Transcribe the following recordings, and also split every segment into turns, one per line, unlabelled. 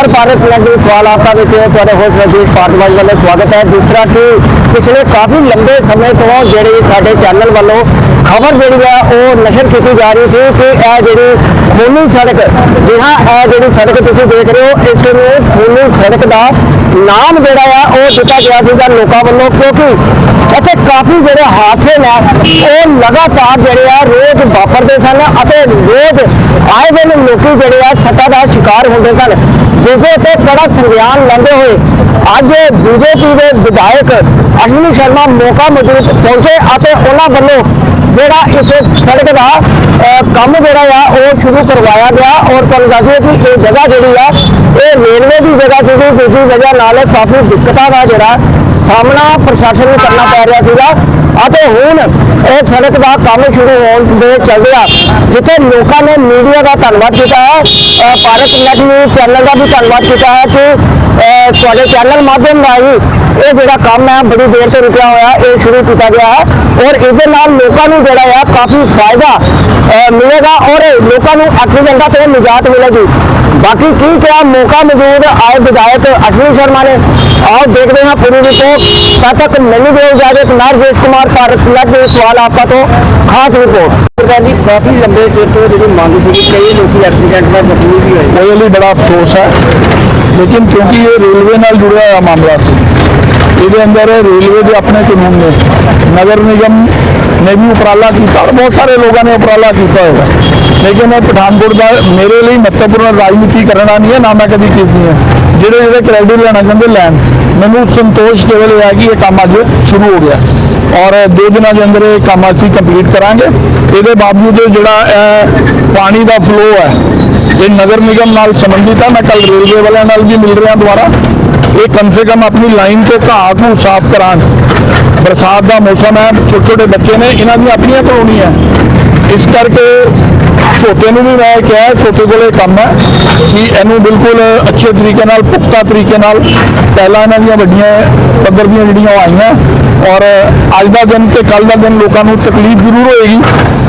ਨਮਸਕਾਰ ਭਾਰਤ ਲੱਗੇ ਸਵਾਲ ਆਪਕਾ ਵਿੱਚ ਤੁਹਾਡੇ ਹੋਸਟ ਰਜੀਸ਼ ਪਾਟਵਾਲ ਵੱਲੋਂ ਸਵਾਗਤ ਹੈ। ਦੂਸਰਾ ਕਿ ਪਿਛਲੇ ਕਾਫੀ ਲੰਬੇ ਸਮੇਂ ਤੋਂ ਜਿਹੜੀ ਸਾਡੇ ਚੈਨਲ ਵੱਲੋਂ ਖਬਰ ਜਿਹੜੀ ਹੈ, ਉਹ ਨਸ਼ਰ ਕੀਤੀ ਜਾ ਰਹੀ ਸੀ ਕਿ ਇਹ ਜਿਹੜੀ ਖੂਨੀ ਸੜਕ, ਜੀ ਇਹ ਜਿਹੜੀ ਸੜਕ ਤੁਸੀਂ ਦੇਖ ਰਹੇ ਹੋ, ਇਸ ਨੂੰ ਖੂਨੀ ਸੜਕ ਦਾ ਨਾਮ ਜਿਹੜਾ ਆ, ਉਹ ਦਿੱਤਾ ਗਿਆ ਸੀਗਾ ਲੋਕਾਂ ਵੱਲੋਂ, ਕਿਉਂਕਿ ਇੱਥੇ ਕਾਫੀ ਜਿਹੜੇ ਹਾਦਸੇ ਨੇ, ਉਹ ਲਗਾਤਾਰ ਜਿਹੜੇ ਆ ਰੋਜ਼ ਵਾਪਰਦੇ ਸਨ ਅਤੇ ਰੋਜ਼ ਆਏ ਦਿਨ ਲੋਕੀ ਜਿਹੜੇ ਆ ਸੱਟਾਂ ਦਾ ਸ਼ਿਕਾਰ ਹੁੰਦੇ ਸਨ। ਜਿਸ ਦੇ ਉੱਤੇ ਕੜਾ ਸੰਗਿਆਨ ਲੈਂਦੇ ਹੋਏ ਅੱਜ ਬੀਜੇਪੀ ਦੇ ਵਿਧਾਇਕ ਅਸ਼ਵਨੀ ਸ਼ਰਮਾ ਮੌਕਾ ਮੌਜੂਦ ਪਹੁੰਚੇ ਅਤੇ ਉਹਨਾਂ ਵੱਲੋਂ ਜਿਹੜਾ ਇਸ ਸੜਕ ਦਾ ਕੰਮ ਜਿਹੜਾ ਆ, ਉਹ ਸ਼ੁਰੂ ਕਰਵਾਇਆ ਗਿਆ। ਔਰ ਤੁਹਾਨੂੰ ਦੱਸ ਦਈਏ ਕਿ ਇਹ ਜਗ੍ਹਾ ਜਿਹੜੀ ਆ, ਇਹ ਰੇਲਵੇ ਦੀ ਜਗ੍ਹਾ ਸੀਗੀ, ਜਿਸ ਦੀ ਵਜ੍ਹਾ ਨਾਲ ਕਾਫੀ ਦਿੱਕਤਾਂ ਦਾ ਜਿਹੜਾ ਸਾਹਮਣਾ ਪ੍ਰਸ਼ਾਸਨ ਨੂੰ ਕਰਨਾ ਪੈ ਰਿਹਾ ਸੀਗਾ। ਅਤੇ ਹੁਣ ਇਹ ਸੜਕ ਦਾ ਕੰਮ ਸ਼ੁਰੂ ਹੋਣ ਦੇ ਚੱਲਦਿਆਂ ਜਿੱਥੇ ਲੋਕਾਂ ਨੇ ਮੀਡੀਆ ਦਾ ਧੰਨਵਾਦ ਕੀਤਾ ਹੈ ਭਾਰਤ ਨੈਟ ਨਿਊਜ਼ ਚੈਨਲ ਦਾ ਵੀ ਧੰਨਵਾਦ ਕੀਤਾ ਹੈ ਕਿ ਤੁਹਾਡੇ ਚੈਨਲ ਮਾਧਿਅਮ ਰਾਹੀਂ ਇਹ ਜਿਹੜਾ ਕੰਮ ਹੈ, ਬੜੀ ਦੇਰ ਤੋਂ ਰੁਕਿਆ ਹੋਇਆ, ਇਹ ਸ਼ੁਰੂ ਕੀਤਾ ਗਿਆ ਹੈ। ਔਰ ਇਹਦੇ ਨਾਲ ਲੋਕਾਂ ਨੂੰ ਜਿਹੜਾ ਹੈ ਕਾਫੀ ਫਾਇਦਾ ਮਿਲੇਗਾ ਔਰ ਲੋਕਾਂ ਨੂੰ ਐਕਸੀਡੈਂਟਾਂ ਤੋਂ ਨਿਜਾਤ ਮਿਲੇਗੀ। ਬਾਕੀ ਠੀਕ ਹੈ ਮੌਕਾ ਮੌਜੂਦ ਆਏ ਵਿਧਾਇਕ ਅਸ਼ਵਨੀ जाने माने और देख रहे हैं पूरी रिपोर्ट तब तक मेनू देव जागे कुमार देश कुमार भारत लग सवाल आपका तो खास रिपोर्ट ਜੀ ਕਾਫੀ ਲੰਬੇ ਚਿਰ ਤੋਂ ਜਿਹੜੀ ਮੰਗ ਸੀਗੀ ਕਈ ਲੋਕੀ ਐਕਸੀਡੈਂਟ ਦਾ ਜ਼ਖਮੀ ਵੀ ਹੋਏ।
ਮੇਰੇ ਲਈ ਬੜਾ ਅਫਸੋਸ ਹੈ। ਲੇਕਿਨ ਕਿਉਂਕਿ ਇਹ ਰੇਲਵੇ ਨਾਲ ਜੁੜਿਆ ਹੋਇਆ ਮਾਮਲਾ ਸੀ। ਇਹਦੇ ਅੰਦਰ ਰੇਲਵੇ ਦੇ ਆਪਣੇ ਕਾਨੂੰਨ ਨੇ। ਨਗਰ ਨਿਗਮ ਨੇ ਵੀ ਉਪਰਾਲਾ ਕੀਤਾ ਔਰ ਬਹੁਤ ਸਾਰੇ ਲੋਕਾਂ ਨੇ ਉਪਰਾਲਾ ਕੀਤਾ ਹੋਗਾ ਲੇਕਿਨ ਇਹ ਪਠਾਨਕੋਟ ਦਾ ਮੇਰੇ ਲਈ ਮਹੱਤਵਪੂਰਨ ਰਾਜਨੀਤੀ ਕਰਨਾ ਨਹੀਂ ਹੈ ਨਾ ਮੈਂ ਕਦੀ ਕੀਤੀ ਹੈ ਜਿਹੜੇ ਜਿਹੜੇ ਕ੍ਰੈਡਿਟ ਲੈਣਾ ਚਾਹੁੰਦੇ, ਲੈਣ। ਮੈਨੂੰ ਸੰਤੋਸ਼ ਕੇਵਲ ਇਹ ਹੈ ਕਿ ਇਹ ਕੰਮ ਅੱਜ ਸ਼ੁਰੂ ਹੋ ਗਿਆ। ਔਰ ਦੋ ਦਿਨਾਂ ਦੇ ਅੰਦਰ ਇਹ ਕੰਮ ਅਸੀਂ ਕੰਪਲੀਟ ਕਰਾਂਗੇ। ਇਹਦੇ ਬਾਵਜੂਦ ਜਿਹੜਾ ਇਹ ਪਾਣੀ ਦਾ ਫਲੋ ਹੈ, ਇਹ ਨਗਰ ਨਿਗਮ ਨਾਲ ਸੰਬੰਧਿਤ ਹੈ। ਮੈਂ ਕੱਲ ਰੇਲਵੇ ਵਾਲਿਆਂ ਨਾਲ ਵੀ ਮਿਲ ਰਿਹਾ ਦੁਬਾਰਾ। ਇਹ ਕਮ ਸੇ ਕਮ ਆਪਣੀ ਲਾਈਨ 'ਤੇ ਘਾਹ ਨੂੰ ਸਾਫ਼ ਕਰਾਉਣ। ਬਰਸਾਤ ਦਾ ਮੌਸਮ ਹੈ ਛੋਟੇ ਛੋਟੇ ਬੱਚੇ ਨੇ, ਇਹਨਾਂ ਦੀਆਂ ਆਪਣੀਆਂ ਕਲੋਨੀਆਂ। ਇਸ ਕਰਕੇ ਛੋਟੇ ਨੂੰ ਵੀ ਮੈਂ ਕਿਹਾ ਹੈ, ਛੋਟੇ ਕੋਲੇ ਕੰਮ ਹੈ ਕਿ ਇਹਨੂੰ ਬਿਲਕੁਲ ਅੱਛੇ ਤਰੀਕੇ ਨਾਲ ਪੁਖਤਾ ਤਰੀਕੇ ਨਾਲ ਪਹਿਲਾਂ ਇਹਨਾਂ ਦੀਆਂ ਵੱਡੀਆਂ ਪੱਧਰ ਦੀਆਂ ਜਿਹੜੀਆਂ ਉਹ ਆਈਆਂ ਔਰ ਅੱਜ ਦਾ ਦਿਨ ਤੇ ਕੱਲ ਦਾ ਦਿਨ ਲੋਕਾਂ ਨੂੰ ਤਕਲੀਫ ਜ਼ਰੂਰ ਹੋਏਗੀ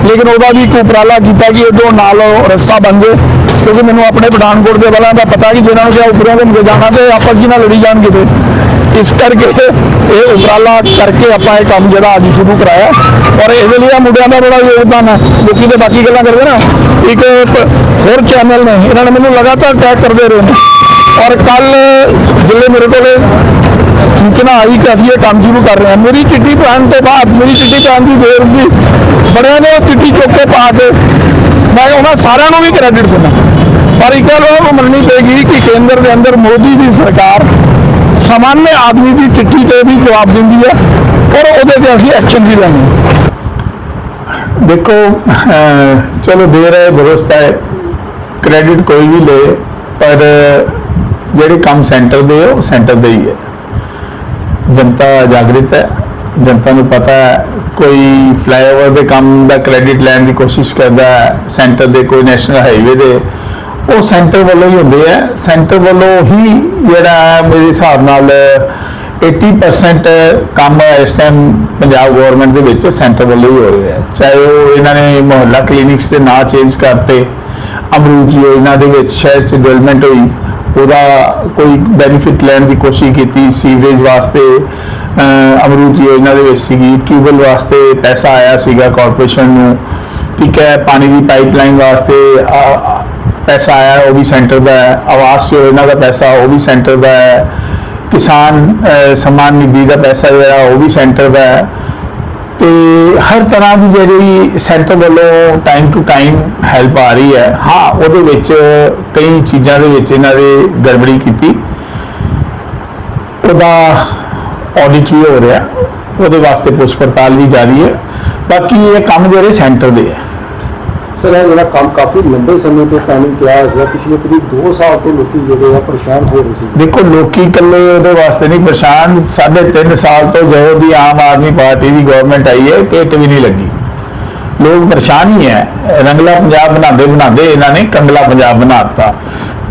ਲੇਕਿਨ ਉਹਦਾ ਵੀ ਇੱਕ ਉਪਰਾਲਾ ਕੀਤਾ ਕਿ ਇਹਦੋਂ ਨਾਲ ਰਸਤਾ ਬਣ ਜੇ ਕਿਉਂਕਿ ਮੈਨੂੰ ਆਪਣੇ ਪਠਾਨਕੋਟ ਦੇ ਵਾਲਿਆਂ ਦਾ ਪਤਾ ਕਿ ਜਿਹਨਾਂ ਨੂੰ ਕਿਹਾ ਉੱਪਰੋਂ ਘੁੰਮ ਕੇ ਜਾਣਾ ਤੇ ਆਪਸ ਜੀ ਨਾਲ ਲੜੀ ਜਾਣ ਕਿਤੇ ਇਸ ਕਰਕੇ ਇਹ ਉਪਰਾਲਾ ਕਰਕੇ ਆਪਾਂ ਇਹ ਕੰਮ ਜਿਹੜਾ ਅੱਜ ਸ਼ੁਰੂ ਕਰਾਇਆ ਔਰ ਇਹਦੇ ਲਈ ਆ ਮੁੰਡਿਆਂ ਦਾ ਬੜਾ ਯੋਗਦਾਨ ਹੈ ਲੋਕੀ ਤੇ ਬਾਕੀ ਗੱਲਾਂ ਕਰਦੇ ਨਾ। ਇੱਕ ਹੋਰ ਚੈਨਲ ਨੇ, ਇਹਨਾਂ ਨੇ ਮੈਨੂੰ ਲਗਾਤਾਰ ਟੈਗ ਕਰਦੇ ਰਹੇ ਨੇ। ਔਰ ਕੱਲ ਜਿੱਲੇ ਮੇਰੇ ਕੋਲੇ ਸੂਚਨਾ ਆਈ ਕਿ ਅਸੀਂ ਇਹ ਕੰਮ ਸ਼ੁਰੂ ਕਰ ਰਹੇ ਹਾਂ। ਮੇਰੀ ਚਿੱਠੀ ਪਾਉਣ ਤੋਂ ਬਾਅਦ, ਮੇਰੀ ਚਿੱਠੀ ਪਾਉਣ ਦੀ ਦੇਰ ਸੀ। ਬੜਿਆਂ ਨੇ ਉਹ ਚਿੱਠੀ ਚੁੱਕ ਕੇ ਪਾ ਕੇ ਮੈਂ ਉਹਨਾਂ ਸਾਰਿਆਂ ਨੂੰ ਵੀ ਕ੍ਰੈਡਿਟ ਦਿੰਦਾ। ਪਰ ਇੱਕ ਗੱਲ ਉਹ ਮੰਨਣੀ ਪਏਗੀ ਕਿ ਕੇਂਦਰ ਦੇ ਅੰਦਰ ਮੋਦੀ ਦੀ ਸਰਕਾਰ ਸਾਮਾਨਯ ਆਦਮੀ ਦੀ ਚਿੱਠੀ ਤੇ ਵੀ ਜਵਾਬ ਦਿੰਦੀ ਹੈ। ਔਰ ਉਹਦੇ ਤੇ ਅਸੀਂ ਐਕਸ਼ਨ ਵੀ ਲੈਂਦੇ ਦੇਖੋ ਚਲੋ ਦੇ ਰਹੇ ਦੁਰਸਤ ਹੈ। ਕ੍ਰੈਡਿਟ ਕੋਈ ਵੀ ਲੇ, ਪਰ ਜਿਹੜੇ ਕੰਮ ਸੈਂਟਰ ਦੇ ਉਹ ਸੈਂਟਰ ਦੇ ਹੀ ਹੈ। ਜਨਤਾ ਜਾਗਰਿਤ ਹੈ। ਜਨਤਾ ਨੂੰ ਪਤਾ ਹੈ, ਕੋਈ ਫਲਾਈਓਵਰ ਦੇ ਕੰਮ ਦਾ ਕ੍ਰੈਡਿਟ ਲੈਣ ਦੀ ਕੋਸ਼ਿਸ਼ ਕਰਦਾ ਹੈ ਸੈਂਟਰ ਦੇ, ਕੋਈ ਨੈਸ਼ਨਲ ਹਾਈਵੇ ਦੇ, ਉਹ ਸੈਂਟਰ ਵੱਲੋਂ ਹੀ ਹੁੰਦੇ ਆ। ਸੈਂਟਰ ਵੱਲੋਂ ਹੀ ਜਿਹੜਾ ਮੇਰੇ ਹਿਸਾਬ ਨਾਲ 80% ਕੰਮ ਇਸ ਟਾਈਮ ਪੰਜਾਬ ਗਵਰਨਮੈਂਟ ਦੇ ਵਿੱਚ ਸੈਂਟਰ ਵੱਲੋਂ ਹੀ ਹੋ ਰਿਹਾ ਹੈ। ਚਾਹੇ ਉਹ ਇਹਨਾਂ ਨੇ ਮੁਹੱਲਾ ਕਲੀਨਿਕਸ ਦੇ ਨਾਂ ਚੇਂਜ ਕਰਤੇ ਅਮਰੂਦ ਯੋਜਨਾ ਦੇ ਵਿੱਚ ਸ਼ਹਿਰ ਚ ਡਿਵੈਲਪਮੈਂਟ ਹੋਈ ਉਹਦਾ ਕੋਈ ਬੈਨੀਫਿਟ ਲੈਣ ਦੀ ਕੋਸ਼ਿਸ਼ ਕੀਤੀ ਸੀਵਰੇਜ ਵਾਸਤੇ ਅਹ, ਅਮਰੂਦ ਯੋਜਨਾ ਦੇ ਵਿੱਚ ਸੀਗੀ ਟਿਊਬਲ ਵਾਸਤੇ ਪੈਸਾ ਆਇਆ ਸੀਗਾ ਕਾਰਪੋਰੇਸ਼ਨ ਨੂੰ। ਠੀਕ ਹੈ ਪਾਣੀ ਦੀ ਪਾਈਪਲਾਈਨ ਵਾਸਤੇ ਪੈਸਾ ਆਇਆ ਉਹ ਵੀ ਸੈਂਟਰ ਦਾ ਹੈ। ਆਵਾਸ ਯੋਜਨਾ ਦਾ ਪੈਸਾ ਉਹ ਵੀ ਸੈਂਟਰ ਦਾ ਹੈ। ਕਿਸਾਨ ਸਮਾਨ ਨਿਧੀ ਦਾ ਪੈਸਾ ਜਿਹੜਾ, ਉਹ ਵੀ ਸੈਂਟਰ ਦਾ ਹੈ। ਤੇ ਹਰ ਤਰ੍ਹਾਂ ਦੀ ਜਿਹੜੀ ਸੈਂਟਰ ਵੱਲੋਂ ਟਾਈਮ ਟੂ ਟਾਈਮ ਹੈਲਪ ਆ ਰਹੀ ਹੈ। ਹਾਂ, ਉਹਦੇ ਵਿੱਚ ਕਈ ਚੀਜ਼ਾਂ ਦੇ ਵਿੱਚ ਇਹਨਾਂ ਦੇ ਗੜਬੜੀ ਕੀਤੀ। ਉਹਦਾ ਆਡਿਟ ਵੀ ਹੋ ਰਿਹਾ। ਉਹਦੇ ਵਾਸਤੇ ਪੁੱਛ ਪੜਤਾਲ ਵੀ ਜਾਰੀ ਹੈ। ਬਾਕੀ ਇਹ ਕੰਮ ਜਿਹੜੇ ਸੈਂਟਰ ਦੇ ਹੈ।
ਸਰ ਇਹ ਜਿਹੜਾ ਕੰਮ ਕਾਫੀ ਲੰਬੇ ਸਮੇਂ ਤੋਂ ਪੈਨਿੰਗ ਪਿਆ ਹੋਇਆ ਪਿਛਲੇ ਕਰੀਬ 2 ਸਾਲ ਤੋਂ ਲੋਕੀ ਜਿਹੜੇ ਆ ਪਰੇਸ਼ਾਨ ਹੋ ਰਹੇ ਸੀ।
ਦੇਖੋ, ਲੋਕੀ ਇਕੱਲੇ ਉਹਦੇ ਵਾਸਤੇ ਨਹੀਂ ਪਰੇਸ਼ਾਨ। ਸਾਢੇ ਤਿੰਨ ਸਾਲ ਤੋਂ ਜਦੋਂ ਦੀ ਆਮ ਆਦਮੀ ਪਾਰਟੀ ਦੀ ਗਵਰਨਮੈਂਟ ਆਈ ਹੈ ਕਿਟ ਵੀ ਨਹੀਂ ਲੱਗੀ। ਲੋਕ ਪਰੇਸ਼ਾਨ ਹੀ ਹੈ। ਰੰਗਲਾ ਪੰਜਾਬ ਬਣਾਉਂਦੇ ਬਣਾਉਂਦੇ ਇਹਨਾਂ ਨੇ ਕੰਗਲਾ ਪੰਜਾਬ ਬਣਾਤਾ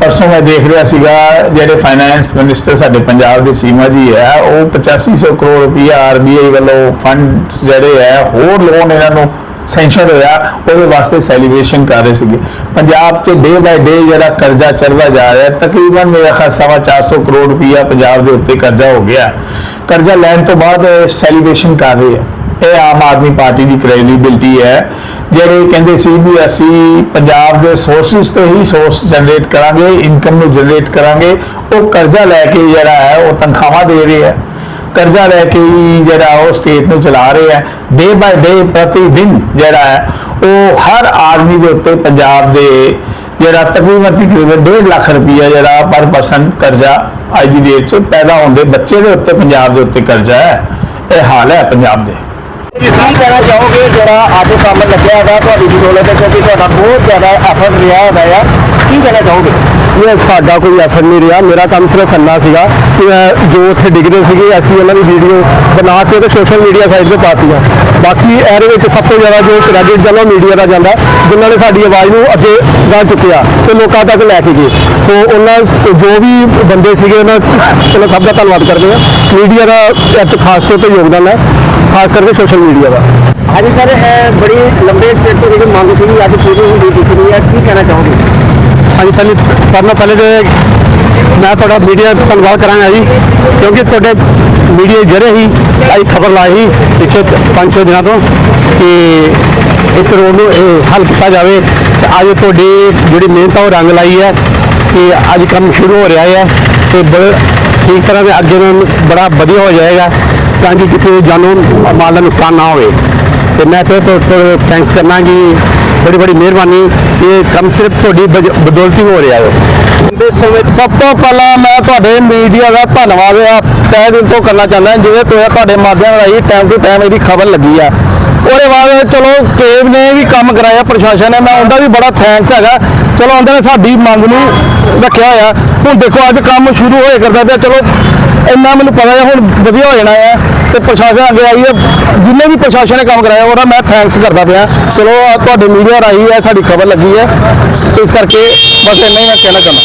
ਪਰਸੋਂ ਮੈਂ ਦੇਖ ਰਿਹਾ ਸੀਗਾ, ਜਿਹੜੇ ਫਾਈਨੈਂਸ ਮਿਨਿਸਟਰ ਸਾਡੇ ਪੰਜਾਬ ਦੇ ਸੀਮਾ ਜੀ ਹੈ, ਉਹ 8500 ਕਰੋੜ ਰੁਪਇਆ ਆਰਬੀਆਈ ਵੱਲੋਂ ਫੰਡ ਜਿਹੜੇ ਹੈ, ਹੋਰ ਲੋਨ ਇਹਨਾਂ ਨੂੰ ਸੈਂਕਸ਼ਨ ਹੋਇਆ, ਉਹਦੇ ਵਾਸਤੇ ਸੈਲੀਬ੍ਰੇਸ਼ਨ ਕਰ ਰਹੇ ਸੀਗੇ। ਪੰਜਾਬ 'ਚ ਡੇ ਬਾਈ ਡੇ ਜਿਹੜਾ ਕਰਜ਼ਾ ਚੜਦਾ ਜਾ ਰਿਹਾ, ਤਕਰੀਬਨ ਮੇਰਾ ਖਿਆਲ ਸਵਾ 400 ਕਰੋੜ ਰੁਪਈਆ ਪੰਜਾਬ ਦੇ ਉੱਤੇ ਕਰਜ਼ਾ ਹੋ ਗਿਆ। ਕਰਜ਼ਾ ਲੈਣ ਤੋਂ ਬਾਅਦ ਸੈਲੀਬ੍ਰੇਸ਼ਨ ਕਰ ਰਹੇ ਹੈ ਇਹ ਆਮ ਆਦਮੀ ਪਾਰਟੀ ਦੀ ਕ੍ਰੈਡੀਬਿਲਟੀ ਹੈ। ਜਿਹੜੇ ਕਹਿੰਦੇ ਸੀ ਵੀ ਅਸੀਂ ਪੰਜਾਬ ਦੇ ਸੋਰਸਿਸ ਤੋਂ ਹੀ ਸੋਰਸ ਜਨਰੇਟ ਕਰਾਂਗੇ ਇਨਕਮ ਨੂੰ ਜਨਰੇਟ ਕਰਾਂਗੇ, ਉਹ ਕਰਜ਼ਾ ਲੈ ਕੇ ਜਿਹੜਾ ਹੈ, ਉਹ ਤਨਖਾਹਾਂ ਦੇ ਰਹੇ ਹੈ ਕਰਜ਼ਾ ਲੈ ਕੇ ਹੀ ਜਿਹੜਾ ਉਹ ਸਟੇਟ ਨੂੰ ਚਲਾ ਰਹੇ ਹੈ ਡੇ ਬਾਈ ਡੇ ਪ੍ਰਤੀ ਦਿਨ ਜਿਹੜਾ ਹੈ, ਉਹ ਹਰ ਆਦਮੀ ਦੇ ਉੱਤੇ ਪੰਜਾਬ ਦੇ ਜਿਹੜਾ ਤਕਰੀਬਨ ਤਕਰੀਬਨ 1.5 ਲੱਖ ਰੁਪਈਆ ਜਿਹੜਾ ਪਰ ਪਰਸਨ ਕਰਜ਼ਾ ਅੱਜ ਦੀ ਡੇਟ 'ਚ ਪੈਦਾ ਹੁੰਦੇ ਬੱਚੇ ਦੇ ਉੱਤੇ, ਪੰਜਾਬ ਦੇ ਉੱਤੇ ਕਰਜ਼ਾ ਹੈ। ਇਹ ਹਾਲ ਹੈ ਪੰਜਾਬ ਦੇ।
ਕੀ ਕਹਿਣਾ ਚਾਹੋਗੇ, ਜਿਹੜਾ ਅੱਜ ਕੰਮ ਲੱਗਿਆ ਹੈਗਾ, ਤੁਹਾਡੀ ਬਦੌਲਤ ਹੈ ਕਿਉਂਕਿ ਤੁਹਾਡਾ ਬਹੁਤ ਜ਼ਿਆਦਾ ਐਫਰਟ ਰਿਹਾ ਹੈਗਾ ਆ, ਕੀ ਕਹਿਣਾ ਚਾਹੋਗੇ? ਇਹ ਸਾਡਾ ਕੋਈ ਐਫਰਟ ਨਹੀਂ ਰਿਹਾ। ਮੇਰਾ ਕੰਮ ਸਿਰਫ ਇੰਨਾ ਸੀਗਾ ਕਿ ਮੈਂ ਜੋ ਉੱਥੇ ਡਿੱਗਦੇ ਸੀਗੇ, ਅਸੀਂ ਉਹਨਾਂ ਦੀ ਵੀਡੀਓ ਬਣਾ ਕੇ ਤੇ ਸੋਸ਼ਲ ਮੀਡੀਆ ਸਾਈਟ ਤੇ ਪਾਤੀਆਂ ਬਾਕੀ ਇਹਦੇ ਵਿੱਚ ਸਭ ਤੋਂ ਜ਼ਿਆਦਾ ਜੋ ਕ੍ਰੈਡਿਟ ਜਾਂਦਾ ਮੀਡੀਆ ਦਾ ਜਾਂਦਾ, ਜਿਨ੍ਹਾਂ ਨੇ ਸਾਡੀ ਆਵਾਜ਼ ਨੂੰ ਅੱਗੇ ਗਾ ਚੁੱਕਿਆ ਤੇ ਲੋਕਾਂ ਤੱਕ ਲੈ ਕੇ ਗਏ। ਸੋ ਉਹਨਾਂ ਜੋ ਵੀ ਬੰਦੇ ਸੀਗੇ, ਉਹਨਾਂ, ਚਲੋ ਸਭ ਦਾ ਧੰਨਵਾਦ ਕਰਦੇ ਹਾਂ। ਮੀਡੀਆ ਦਾ ਇਹ ਖਾਸ ਤੌਰ ਤੇ ਯੋਗਦਾਨ ਹੈ। ਖਾਸ ਕਰਕੇ ਸੋਸ਼ਲ ਮੀਡੀਆ ਦਾ। ਹਾਂਜੀ ਸਰ ਬੜੀ ਲੰਬੇ ਚਿਰ ਤੋਂ ਜਿਹੜੀ ਮੰਗ ਸੀ ਅੱਜ ਪੂਰੀ ਹੁੰਦੀ ਦਿਖ ਰਹੀ ਹੈ। ਕੀ ਕਹਿਣਾ ਚਾਹੋਗੇ? ਹਾਂਜੀ ਪਹਿਲੇ ਸਭ ਤੋਂ ਪਹਿਲੇ ਮੈਂ ਤੁਹਾਡਾ ਮੀਡੀਆ ਧੰਨਵਾਦ ਕਰਾਂਗਾ ਜੀ ਕਿਉਂਕਿ ਤੁਹਾਡੇ ਮੀਡੀਆ ਜਰੇ ਹੀ ਅੱਜ ਖਬਰ ਲਾਈ ਸੀ ਪਿਛਲੇ 5-6 ਦਿਨਾਂ ਤੋਂ ਕਿ ਇੱਕ ਰੋਡ ਨੂੰ ਇਹ ਹੱਲ ਕੀਤਾ ਜਾਵੇ। ਤੇ ਅੱਜ ਤੁਹਾਡੀ ਜਿਹੜੀ ਮਿਹਨਤ ਆ ਉਹ ਰੰਗ ਲਾਈ ਹੈ ਕਿ ਅੱਜ ਕੰਮ ਸ਼ੁਰੂ ਹੋ ਰਿਹਾ ਹੈ ਤੇ ਬੜੇ ਠੀਕ ਤਰ੍ਹਾਂ ਦੇ ਅੱਗੇ ਨੂੰ ਬੜਾ ਵਧੀਆ ਹੋ ਜਾਏਗਾ। ਤਾਂ ਕਿ ਕਿਸੇ ਜਾਨੋਂ ਮਾਲ ਦਾ ਨੁਕਸਾਨ ਨਾ ਹੋਵੇ। ਤੇ ਮੈਂ ਫਿਰ ਤੋਂ ਥੈਂਕਸ ਕਰਨਾ ਕਿ ਬੜੀ ਬੜੀ ਮਿਹਰਬਾਨੀ। ਇਹ ਕੰਮ ਸਿਰਫ ਤੁਹਾਡੀ ਬਜ- ਬਦੌਲਤ ਹੀ ਹੋ। ਰਿਹਾ ਹੈ ਸਭ ਤੋਂ ਪਹਿਲਾਂ ਮੈਂ ਤੁਹਾਡੇ ਮੀਡੀਆ ਦਾ ਧੰਨਵਾਦ ਆ ਤਹਿ ਦਿਲ ਤੋਂ ਕਰਨਾ ਚਾਹੁੰਦਾ ਜਿਵੇਂ ਤੁਸੀਂ ਤੁਹਾਡੇ ਮਾਧਿਅਮ ਰਾਹੀਂ ਟਾਈਮ ਟੂ ਟਾਈਮ ਇਹਦੀ ਖਬਰ ਲੱਗੀ ਆ। ਉਹਦੇ ਬਾਅਦ ਚਲੋ ਕੇਬ ਨੇ ਵੀ ਕੰਮ ਕਰਾਇਆ, ਪ੍ਰਸ਼ਾਸਨ ਨੇ, ਮੈਂ ਉਹਦਾ ਵੀ ਬੜਾ ਥੈਂਕਸ ਹੈਗਾ। ਚਲੋ ਉਹਨਾਂ ਨੇ ਸਾਡੀ ਮੰਗ ਨੂੰ ਰੱਖਿਆ ਹੋਇਆ। ਹੁਣ ਦੇਖੋ, ਅੱਜ ਕੰਮ ਸ਼ੁਰੂ ਹੋਏ ਕਰਦਾ ਤੇ ਚਲੋ, ਇੰਨਾ ਮੈਨੂੰ ਪਤਾ ਹੈ, ਹੁਣ ਵਧੀਆ ਹੋ ਜਾਣਾ ਹੈ। ਤੇ ਪ੍ਰਸ਼ਾਸਨ ਅੱਗੇ ਆਈ ਹੈ, ਜਿੰਨੇ ਵੀ ਪ੍ਰਸ਼ਾਸਨ ਨੇ ਕੰਮ ਕਰਾਇਆ, ਉਹਦਾ ਮੈਂ ਥੈਂਕਸ ਕਰਦਾ ਪਿਆ। ਚਲੋ ਤੁਹਾਡੇ ਮੀਡੀਆ ਰਾਹੀਂ ਹੈ ਸਾਡੀ ਖਬਰ ਲੱਗੀ ਹੈ। ਇਸ ਕਰਕੇ ਬਸ ਇੰਨਾ ਹੀ ਮੈਂ ਕਹਿਣਾ ਚਾਹੁੰਦਾ।